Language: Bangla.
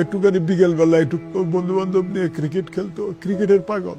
একটুখানি বিকেলবেলা একটু বন্ধু বান্ধব নিয়ে ক্রিকেট খেলতো। ক্রিকেটের পাগল।